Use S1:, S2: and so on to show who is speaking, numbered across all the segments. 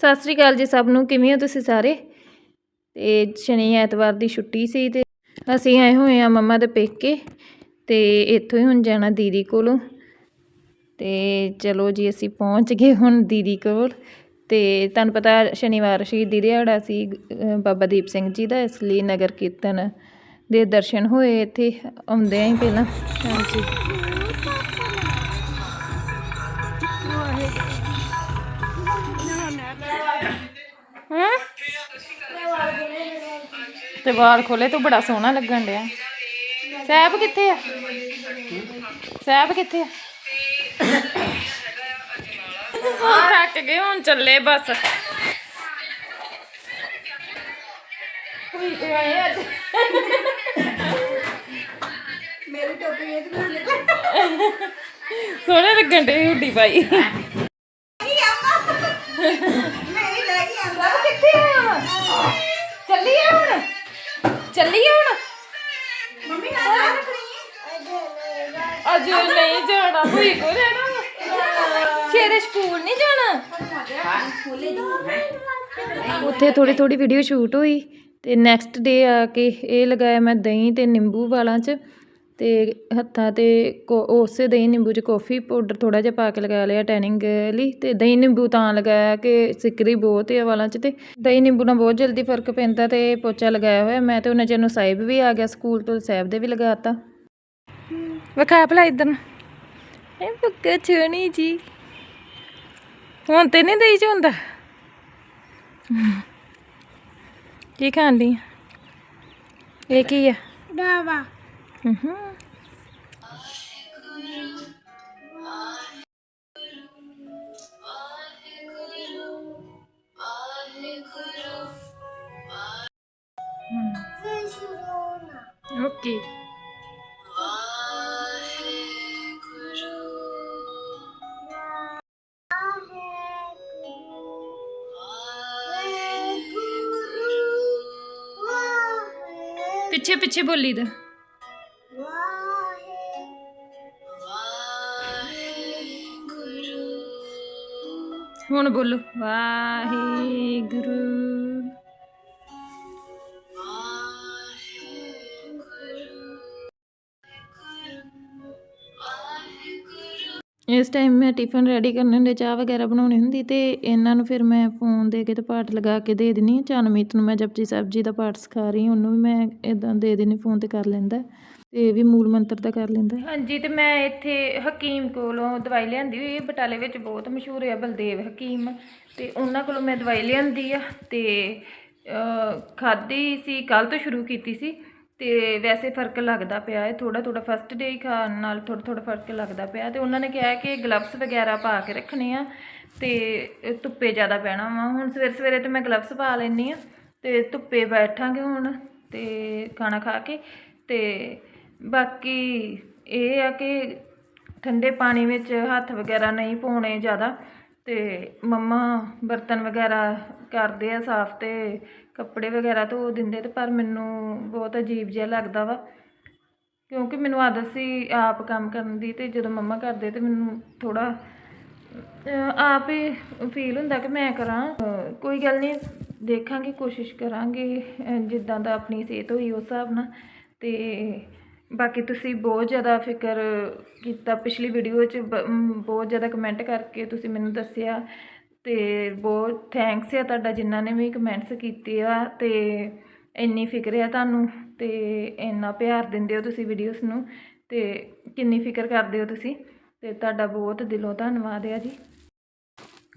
S1: ਸਤਿ ਸ੍ਰੀ ਅਕਾਲ ਜੀ ਸਭ ਨੂੰ, ਕਿਵੇਂ ਹੋ ਤੁਸੀਂ ਸਾਰੇ? ਤੇ ਸ਼ਨੀ ਐਤਵਾਰ ਦੀ ਛੁੱਟੀ ਸੀ ਤੇ ਅਸੀਂ ਆਏ ਹੋਏ ਆ ਮੰਮਾ ਦੇ ਪੇਕੇ ਤੇ ਇੱਥੋਂ ਹੀ ਹੁਣ ਜਾਣਾ ਦੀਦੀ ਕੋਲੋਂ। ਤੇ ਚਲੋ ਜੀ ਅਸੀਂ ਪਹੁੰਚ ਗਏ ਹੁਣ ਦੀਦੀ ਕੋਲ ਤੇ ਤੁਹਾਨੂੰ ਪਤਾ ਸ਼ਨੀਵਾਰ ਸ਼ਹੀਦੀ ਦਿਹਾੜਾ ਸੀ ਬਾਬਾ ਦੀਪ ਸਿੰਘ ਜੀ ਦਾ, ਇਸ ਲਈ ਨਗਰ ਕੀਰਤਨ ਦੇ ਦਰਸ਼ਨ ਹੋਏ ਇੱਥੇ, ਆਉਂਦੇ ਆਂ ਹੀ ਪਹਿਲਾਂ। ਹਾਂਜੀ। ਹਾਂ? ਤੇ ਵਾਲ ਖੋਲੇ ਤੂੰ ਬੜਾ ਸੋਹਣਾ ਲੱਗਣ ਡਿਆ। ਸਹਿਬ ਕਿੱਥੇ ਆ? ਸਹਿਬ ਕਿੱਥੇ ਆ? ਉਹ ਥੱਕ ਗਏ ਹੁਣ ਚੱਲੇ ਬਸ।
S2: ਮੇਰੀ ਟੋਪੀ ਇਹ ਤੇ
S1: ਸੋਹਣੇ ਲੱਗਣ ਡੇ ਹੁੱਡੀ ਪਾਈ। ਅੱਜ ਨਹੀਂ ਜਾਣਾ। ਭੂਈ ਕੋ ਰਹਿਣਾ ਸ਼ੇਰੇ ਸਕੂਲ ਨਹੀਂ ਜਾਣਾ? ਉੱਥੇ ਥੋੜੀ ਥੋੜੀ ਵੀਡੀਓ ਸ਼ੂਟ ਹੋਈ ਤੇ ਨੈਕਸਟ ਡੇ ਆ ਕੇ ਇਹ ਲਗਾਇਆ ਮੈਂ ਦਹੀਂ ਤੇ ਨਿੰਬੂ ਵਾਲਾਂ 'ਚ ਤੇ ਹੱਥਾਂ ਤੇ ਕੋ- ਉਸੇ ਦਹੀਂ ਨਿੰਬੂ 'ਚ ਕਾਫੀ ਪਾਊਡਰ ਥੋੜਾ ਜਿਹਾ ਪਾ ਕੇ ਲਗਾ ਲਿਆ ਟੈਨਿੰਗ ਲਈ ਤੇ ਦਹੀਂ ਨਿੰਬੂ ਤਾਂ ਲਗਾਇਆ ਕਿ ਸਿੱਕਰੀ ਬਹੁਤ ਹੈ ਵਾਲਾਂ 'ਚ ਤੇ ਦਹੀਂ ਨਿੰਬੂ ਨਾਲ ਬਹੁਤ ਜਲਦੀ ਫ਼ਰਕ ਪੈਂਦਾ ਤੇ ਪੋਚਾ ਲਗਾਇਆ ਹੋਇਆ। ਮੈਂ ਤੇ ਉਹਨਾਂ ਚਿਰ ਨੂੰ ਸਾਹਿਬ ਵੀ ਆ ਗਿਆ ਸਕੂਲ ਤੋਂ ਸਾਹਿਬ ਦੇ ਵੀ ਲਗਾਤਾ ਵਿਖਾ ਭਲਾ ਇਧਰ ਇਹ ਬੱਗਾ ਛੋਣੀ ਜੀ। ਹੁਣ ਤੇ ਨਹੀਂ ਦਈ ਚ ਹੁੰਦਾ ਕੀ ਖਾਂਦੀ ਇਹ ਕੀ ਆ?
S2: ਦਾਵਾ।
S1: ਹੂੰ।
S2: ਫੇਰ
S1: ਪਿੱਛੇ ਪਿੱਛੇ ਬੋਲੀ ਦਾ। ਹੁਣ ਬੋਲੋ ਵਾਹਿਗੁਰੂ। ਇਸ ਟਾਈਮ ਮੈਂ ਟਿਫਨ ਰੈਡੀ ਕਰਨੇ ਦੇ ਚਾਹ ਵਗੈਰਾ ਬਣਾਉਣੀ ਹੁੰਦੀ ਤੇ ਇਹਨਾਂ ਨੂੰ ਫਿਰ ਮੈਂ ਫੋਨ ਦੇ ਕੇ ਤੇ ਪਾਠ ਲਗਾ ਕੇ ਦੇ ਦਿੰਨੀ ਹਾਂ ਚਨਮੀਤ ਨੂੰ ਮੈਂ ਜਪਜੀ ਸਾਹਿਬ ਜੀ ਦਾ ਪਾਠ ਸਿਖਾ ਰਹੀ ਉਹਨੂੰ ਵੀ ਮੈਂ ਇਦਾਂ ਦੇ ਦਿੰਨੀ ਫੋਨ ਤੇ ਕਰ ਲੈਂਦਾ। ਤੇ ਵੀ ਮੂਲ ਮੰਤਰ ਦਾ ਕਰ ਲੈਂਦਾ। ਹਾਂਜੀ, ਤੇ ਮੈਂ ਇੱਥੇ ਹਕੀਮ ਕੋਲੋਂ ਦਵਾਈ ਲਿਆਂਦੀ ਹੋਈ ਹੈ, ਬਟਾਲੇ ਵਿੱਚ ਬਹੁਤ ਮਸ਼ਹੂਰ ਹੈ ਬਲਦੇਵ ਹਕੀਮ। ਤੇ ਉਹਨਾਂ ਕੋਲੋਂ ਮੈਂ ਦਵਾਈ ਲਿਆਂਦੀ ਆ ਤੇ ਖਾਦੀ ਸੀ ਕੱਲ ਤੋਂ ਸ਼ੁਰੂ ਕੀਤੀ ਸੀ। ਤੇ ਵੈਸੇ ਫ਼ਰਕ ਲੱਗਦਾ ਪਿਆ ਹੈ ਥੋੜਾ ਥੋੜਾ ਫਸਟ ਡੇ ਖਾਣ ਨਾਲ ਥੋੜਾ ਥੋੜਾ ਫ਼ਰਕ ਲੱਗਦਾ ਪਿਆ ਤੇ ਉਹਨਾਂ ਨੇ ਕਿਹਾ ਕਿ ਗਲਵਸ ਵਗੈਰਾ ਪਾ ਕੇ ਰੱਖਣੇ ਆ ਤੇ ਧੁੱਪੇ ਜ਼ਿਆਦਾ ਪੈਣਾ ਵਾ। ਹੁਣ ਸਵੇਰੇ ਸਵੇਰੇ ਤੇ ਮੈਂ ਗਲਵਸ ਪਾ ਲੈਣੀ ਆ ਤੇ ਧੁੱਪੇ ਬੈਠਾਂਗੇ ਹੁਣ ਤੇ ਖਾਣਾ ਖਾ ਕੇ ਤੇ ਬਾਕੀ ਇਹ ਆ ਕਿ ਠੰਡੇ ਪਾਣੀ ਵਿੱਚ ਹੱਥ ਵਗੈਰਾ ਨਹੀਂ ਪਾਉਣੇ ਜ਼ਿਆਦਾ। ਤੇ ਮੰਮਾ ਬਰਤਨ ਵਗੈਰਾ ਕਰਦੇ ਆ ਸਾਫ਼ ਅਤੇ ਕੱਪੜੇ ਵਗੈਰਾ ਧੋ ਦਿੰਦੇ ਤੇ ਪਰ ਮੈਨੂੰ ਬਹੁਤ ਅਜੀਬ ਜਿਹਾ ਲੱਗਦਾ ਵਾ। ਕਿਉਂਕਿ ਮੈਨੂੰ ਆਦਤ ਸੀ ਆਪ ਕੰਮ ਕਰਨ ਦੀ ਅਤੇ ਜਦੋਂ ਮੰਮਾ ਕਰਦੇ ਤਾਂ ਮੈਨੂੰ ਥੋੜ੍ਹਾ ਆਪ ਹੀ ਫੀਲ ਹੁੰਦਾ ਕਿ ਮੈਂ ਕਰਾਂ। ਕੋਈ ਗੱਲ ਨਹੀਂ, ਦੇਖਾਂਗੇ, ਕੋਸ਼ਿਸ਼ ਕਰਾਂਗੇ ਜਿੱਦਾਂ ਦਾ ਆਪਣੀ ਸਿਹਤ ਹੋਈ ਉਸ ਹਿਸਾਬ ਨਾਲ ਅਤੇ ਬਾਕੀ ਤੁਸੀਂ ਬਹੁਤ ਜ਼ਿਆਦਾ ਫਿਕਰ ਕੀਤਾ ਪਿਛਲੀ ਵੀਡੀਓ 'ਚ ਬ- ਮ, ਬਹੁਤ ਜ਼ਿਆਦਾ ਕਮੈਂਟ ਕਰਕੇ ਤੁਸੀਂ ਮੈਨੂੰ ਦੱਸਿਆ ਤੇ ਬਹੁਤ ਥੈਂਕਸ ਆ ਤੁਹਾਡਾ ਜਿਨ੍ਹਾਂ ਨੇ ਵੀ ਕਮੈਂਟਸ ਕੀਤੇ ਆ ਤੇ ਇੰਨੀ ਫਿਕਰ ਆ ਤੁਹਾਨੂੰ ਤੇ ਇੰਨਾ ਪਿਆਰ ਦਿੰਦੇ ਹੋ ਤੁਸੀਂ ਵੀਡੀਓਜ਼ ਨੂੰ ਤੇ ਕਿੰਨੀ ਫਿਕਰ ਕਰਦੇ ਹੋ ਤੁਸੀਂ ਤੇ ਤੁਹਾਡਾ ਬਹੁਤ ਦਿਲੋਂ ਧੰਨਵਾਦ ਆ ਜੀ।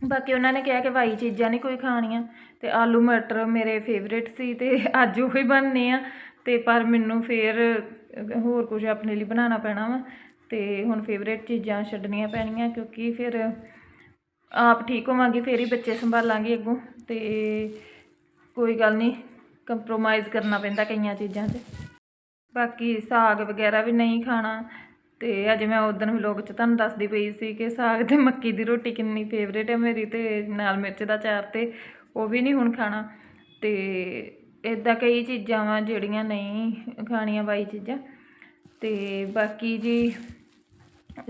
S1: ਬਾਕੀ ਉਹਨਾਂ ਨੇ ਕਿਹਾ ਕਿ ਵਾਈ ਚੀਜ਼ਾਂ ਨਹੀਂ ਕੋਈ ਖਾਣੀਆਂ ਤੇ ਆਲੂ ਮਟਰ ਮੇਰੇ ਫੇਵਰੇਟ ਸੀ ਤੇ ਅੱਜ ਉਹ ਹੀ ਬਣਨੇ ਆ ਅਤੇ ਪਰ ਮੈਨੂੰ ਫਿਰ ਹੋਰ ਕੁਝ ਆਪਣੇ ਲਈ ਬਣਾਉਣਾ ਪੈਣਾ ਵਾ ਅਤੇ ਹੁਣ ਫੇਵਰੇਟ ਚੀਜ਼ਾਂ ਛੱਡਣੀਆਂ ਪੈਣੀਆਂ ਕਿਉਂਕਿ ਫਿਰ ਆਪ ਠੀਕ ਹੋਵਾਂਗੇ, ਫਿਰ ਹੀ ਬੱਚੇ ਸੰਭਾਲਾਂਗੇ ਅੱਗੋਂ ਅਤੇ ਕੋਈ ਗੱਲ ਨਹੀਂ ਕੰਪਰੋਮਾਈਜ਼ ਕਰਨਾ ਪੈਂਦਾ ਕਈਆਂ ਚੀਜ਼ਾਂ 'ਚ ਬਾਕੀ ਸਾਗ ਵਗੈਰਾ ਵੀ ਨਹੀਂ ਖਾਣਾ ਤੇ ਅੱਜ ਮੈਂ ਉਦੋਂ ਵਲੋਗ 'ਚ ਤੁਹਾਨੂੰ ਦੱਸਦੀ ਪਈ ਸੀ ਕਿ ਸਾਗ ਤੇ ਮੱਕੀ ਦੀ ਰੋਟੀ ਕਿੰਨੀ ਫੇਵਰੇਟ ਹੈ ਮੇਰੀ ਤੇ ਨਾਲ ਮਿਰਚ ਦਾ ਚਾਰ ਤੇ ਉਹ ਵੀ ਨਹੀਂ ਹੁਣ ਖਾਣਾ ਤੇ ਇੱਦਾਂ ਕਈ ਚੀਜ਼ਾਂ ਵਾ ਜਿਹੜੀਆਂ ਨਹੀਂ ਖਾਣੀਆਂ ਬਾਈ ਚੀਜ਼ਾਂ। ਅਤੇ ਬਾਕੀ ਜੀ,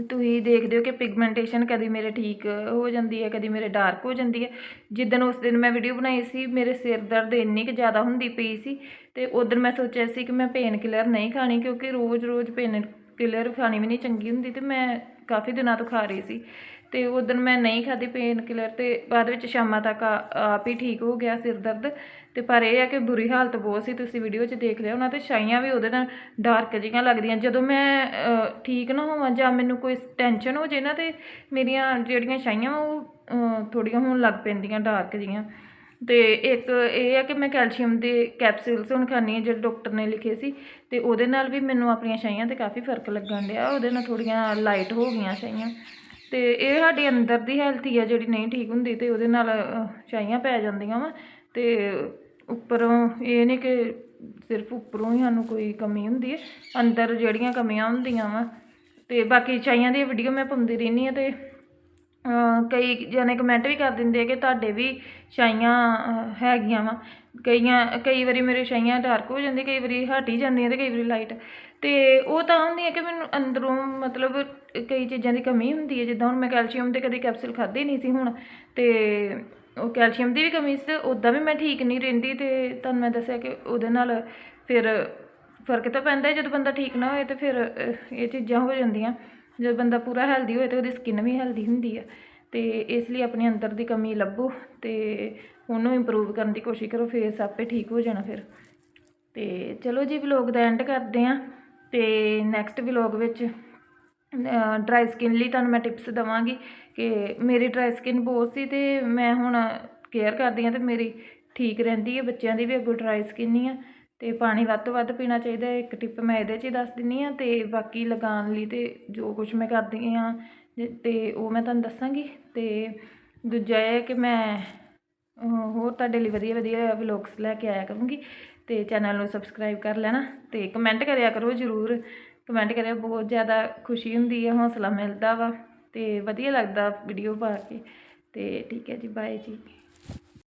S1: ਤੁਸੀਂ ਦੇਖਦੇ ਹੋ ਕਿ ਪਿਗਮੈਂਟੇਸ਼ਨ ਕਦੀ ਮੇਰੇ ਠੀਕ ਹੋ ਜਾਂਦੀ ਹੈ, ਕਦੀ ਮੇਰੇ ਡਾਰਕ ਹੋ ਜਾਂਦੀ ਹੈ। ਜਿੱਦਣ ਉਸ ਦਿਨ ਮੈਂ ਵੀਡੀਓ ਬਣਾਈ ਸੀ, ਮੇਰੇ ਸਿਰ ਦਰਦ ਇੰਨੀ ਕੁ ਜ਼ਿਆਦਾ ਹੁੰਦੀ ਪਈ ਸੀ ਤੇ ਉਦੋਂ ਮੈਂ ਸੋਚਿਆ ਸੀ ਕਿ ਮੈਂ ਪੇਨ ਕਿਲਰ ਨਹੀਂ ਖਾਣੀ ਕਿਉਂਕਿ ਰੋਜ਼-ਰੋਜ਼ ਪੇਨ ਕਿਲਰ ਖਾਣੀ ਵੀ ਨਹੀਂ ਚੰਗੀ ਹੁੰਦੀ ਤੇ ਮੈਂ ਕਾਫੀ ਦਿਨਾਂ ਤੋਂ ਖਾ ਰਹੀ ਸੀ। ਤੇ ਉਦੋਂ ਮੈਂ ਨਹੀਂ ਖਾਧੀ ਪੇਨ ਕਿਲਰ ਤੇ ਬਾਅਦ ਵਿੱਚ ਸ਼ਾਮਾਂ ਤੱਕ ਆ- ਆਪ ਹੀ ਠੀਕ ਹੋ ਗਿਆ ਸਿਰ ਦਰਦ। ਤੇ ਪਰ ਇਹ ਆ ਕਿ ਬੁਰੀ ਹਾਲਤ ਬਹੁਤ ਸੀ ਤੁਸੀਂ ਵੀਡੀਓ 'ਚ ਦੇਖ ਲਿਆ ਹੋਣਾ ਤੇ ਛਾਈਆਂ ਵੀ ਉਹਦੇ ਨਾਲ ਡਾਰਕ ਜਿਹੀਆਂ ਲੱਗਦੀਆਂ। ਜਦੋਂ ਮੈਂ ਠੀਕ ਨਾ ਹੋਵਾਂ ਜਾਂ ਮੈਨੂੰ ਕੋਈ ਟੈਨਸ਼ਨ ਹੋ ਜੇ ਨਾ ਤੇ ਮੇਰੀਆਂ ਜਿਹੜੀਆਂ ਛਾਈਆਂ ਉਹ ਅ, ਥੋੜ੍ਹੀਆਂ ਹੋਣ ਲੱਗ ਪੈਂਦੀਆਂ ਡਾਰਕ ਜਿਹੀਆਂ। ਤੇ ਇੱਕ ਇਹ ਆ ਕਿ ਮੈਂ ਕੈਲਸ਼ੀਅਮ ਦੇ ਕੈਪਸੂਲਸ ਹੁਣ ਖਾਂਦੀ ਹਾਂ ਜਿਹੜੇ ਡਾਕਟਰ ਨੇ ਲਿਖੇ ਸੀ ਤੇ ਉਹਦੇ ਨਾਲ ਵੀ ਮੈਨੂੰ ਆਪਣੀਆਂ ਛਾਈਆਂ ਤੇ ਕਾਫੀ ਫ਼ਰਕ ਲੱਗਣ ਡਿਆ। ਉਹਦੇ ਨਾਲ ਥੋੜੀਆਂ ਲਾਈਟ ਹੋ ਗਈਆਂ ਛਾਈਆਂ ਤੇ ਇਹ ਸਾਡੇ ਅੰਦਰ ਦੀ ਹੈਲਥ ਹੀ ਆ ਜਿਹੜੀ ਨਹੀਂ ਠੀਕ ਹੁੰਦੀ ਤੇ ਉਹਦੇ ਨਾਲ ਅ, ਪੈ ਜਾਂਦੀਆਂ ਵਾ। ਤੇ ਉੱਪਰੋਂ ਇਹ ਨਹੀਂ ਕਿ ਸਿਰਫ ਉੱਪਰੋਂ ਹੀ ਸਾਨੂੰ ਕੋਈ ਕਮੀ ਹੁੰਦੀ ਹੈ ਅੰਦਰ ਜਿਹੜੀਆਂ ਕਮੀਆਂ ਹੁੰਦੀਆਂ ਵਾ। ਤੇ ਬਾਕੀ ਚਾਈਆਂ ਦੀ ਵੀਡੀਓ ਮੈਂ ਪਾਉਂਦੀ ਰਹਿੰਦੀ ਹਾਂ ਤੇ ਕਈ ਜਣੇ ਕਮੈਂਟ ਵੀ ਕਰ ਦਿੰਦੇ ਆ ਕਿ ਤੁਹਾਡੇ ਵੀ ਛਾਈਆਂ ਹੈਗੀਆਂ ਵਾ। ਕਈਆਂ, ਕਈ ਵਾਰੀ ਮੇਰੇ ਛਾਈਆਂ ਡਾਰਕ ਹੋ ਜਾਂਦੀਆਂ, ਕਈ ਵਾਰੀ ਹਟ ਹੀ ਜਾਂਦੀਆਂ ਤੇ ਕਈ ਵਾਰੀ ਲਾਈਟ ਤੇ ਉਹ ਤਾਂ ਹੁੰਦੀ ਹੈ ਕਿ ਮੈਨੂੰ ਅੰਦਰੋਂ ਮਤਲਬ ਕਈ ਚੀਜ਼ਾਂ ਦੀ ਕਮੀ ਹੁੰਦੀ ਹੈ ਜਿੱਦਾਂ ਹੁਣ ਮੈਂ ਕੈਲਸ਼ੀਅਮ ਦੇ ਕਦੇ ਕੈਪਸੂਲ ਖਾਧੇ ਨਹੀਂ ਸੀ ਹੁਣ, ਤੇ ਉਹ ਕੈਲਸ਼ੀਅਮ ਦੀ ਵੀ ਕਮੀ ਸੀ ਤੇ ਉੱਦਾਂ ਵੀ ਮੈਂ ਠੀਕ ਨਹੀਂ ਰਹਿੰਦੀ ਤੇ ਤੁਹਾਨੂੰ ਮੈਂ ਦੱਸਿਆ ਕਿ ਉਹਦੇ ਨਾਲ ਫਿਰ ਫ਼ਰਕ ਤਾਂ ਪੈਂਦਾ ਜਦੋਂ ਬੰਦਾ ਠੀਕ ਨਾ ਹੋਏ ਤੇ ਫਿਰ ਇਹ ਚੀਜ਼ਾਂ ਹੋ ਜਾਂਦੀਆਂ। ਜਦੋਂ ਬੰਦਾ ਪੂਰਾ ਹੈਲਦੀ ਹੋਏ ਤੇ ਉਹਦੀ ਸਕਿਨ ਵੀ ਹੈਲਦੀ ਹੁੰਦੀ ਹੈ ਤੇ ਇਸ ਲਈ ਆਪਣੇ ਅੰਦਰ ਦੀ ਕਮੀ ਲੱਭੋ ਤੇ ਉਹਨੂੰ ਇੰਪਰੂਵ ਕਰਨ ਦੀ ਕੋਸ਼ਿਸ਼ ਕਰੋ ਫੇਸ ਆਪੇ ਠੀਕ ਹੋ ਜਾਣਾ ਫਿਰ। ਤੇ ਚਲੋ ਜੀ ਵਲੌਗ ਦਾ ਐਂਡ ਕਰਦੇ ਆਂ ਤੇ ਨੈਕਸਟ ਵਲੌਗ ਵਿੱਚ ਡਰਾਈ ਸਕਿਨ ਲਈ ਤੁਹਾਨੂੰ ਮੈਂ ਟਿਪਸ ਦਵਾਂਗੀ ਕਿ ਮੇਰੀ ਡਰਾਈ ਸਕਿਨ ਬਹੁਤ ਸੀ ਤੇ ਮੈਂ ਹੁਣ ਕੇਅਰ ਕਰਦੀ ਹਾਂ ਤੇ ਮੇਰੀ ਠੀਕ ਰਹਿੰਦੀ ਹੈ, ਬੱਚਿਆਂ ਦੀ ਵੀ ਅੱਗੋਂ ਡਰਾਈ ਸਕਿਨ ਹੀ ਆ। ਤੇ ਪਾਣੀ ਵੱਧ ਤੋਂ ਵੱਧ ਪੀਣਾ ਚਾਹੀਦਾ ਇੱਕ ਟਿਪ ਮੈਂ ਇਹਦੇ 'ਚ ਹੀ ਦੱਸ ਦਿੰਨੀ ਆ ਤੇ ਬਾਕੀ ਲਗਾਉਣ ਲਈ ਤੇ ਜੋ ਕੁਝ ਮੈਂ ਕਰਦੀ ਆ ਤੇ ਉਹ ਮੈਂ ਤੁਹਾਨੂੰ ਦੱਸਾਂਗੀ। ਤੇ ਦੂਜਾ ਇਹ ਹੈ ਕਿ ਮੈਂ ਹੋਰ ਤੁਹਾਡੇ ਲਈ ਵਧੀਆ ਵਧੀਆ ਵਲੌਗਸ ਲੈ ਕੇ ਆਇਆ ਕਰੂੰਗੀ ਤੇ ਚੈਨਲ ਨੂੰ ਸਬਸਕ੍ਰਾਈਬ ਕਰ ਲੈਣਾ ਤੇ ਕਮੈਂਟ ਕਰਿਆ ਕਰੋ ਜਰੂਰ। ਕਮੈਂਟ ਕਰਿਆ ਬਹੁਤ ਜ਼ਿਆਦਾ ਖੁਸ਼ੀ ਹੁੰਦੀ ਹੈ ਹੌਸਲਾ ਮਿਲਦਾ ਵਾ ਤੇ ਵਧੀਆ ਲੱਗਦਾ ਵੀਡੀਓ ਪਾ ਕੇ। ਤੇ ਠੀਕ ਹੈ ਜੀ ਬਾਏ ਜੀ।